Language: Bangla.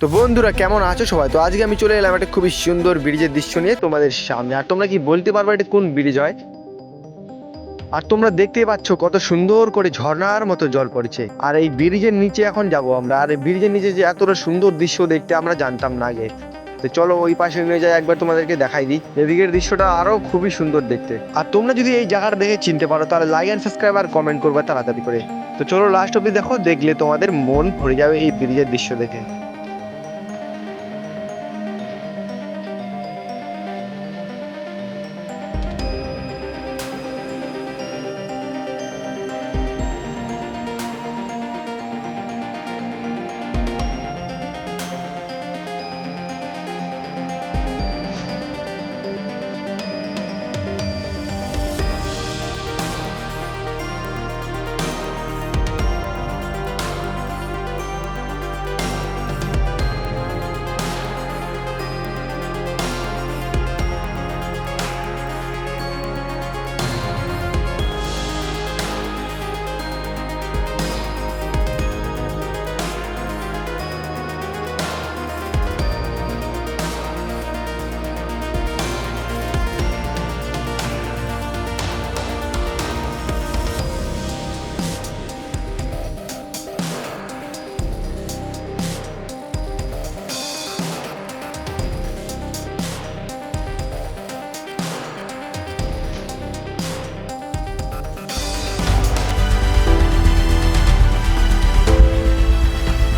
তো বন্ধুরা, কেমন আছো সবাই? তো আজকে আমি চলে এলাম একটা খুবই সুন্দর ব্রিজের দৃশ্য নিয়ে তোমাদের সামনে। আর তোমরা কি বলতে পারবে এটা কোন ব্রিজ হয়? আর তোমরা দেখতেই পাচ্ছ কত সুন্দর করে ঝর্ণার মতো জল পড়ছে। আর এই ব্রিজের নিচে এখন যাব আমরা। আর এই ব্রিজের নিচে যে এতটা সুন্দর দৃশ্য দেখতে আমরা জানতাম না আগে। তো চলো ওই পাশে নিয়ে যাই, একবার তোমাদেরকে দেখাই দিই। এদিকের দৃশ্যটা আরও খুবই সুন্দর দেখতে। আর তোমরা যদি এই জায়গাটা দেখে চিনতে পারো, তাহলে লাইক অ্যান্ড সাবস্ক্রাইব আর কমেন্ট করবে তাড়াতাড়ি করে। তো চলো লাস্ট অব্দি দেখো, দেখলে তোমাদের মন ভরে যাবে এই ব্রিজের দৃশ্য দেখে।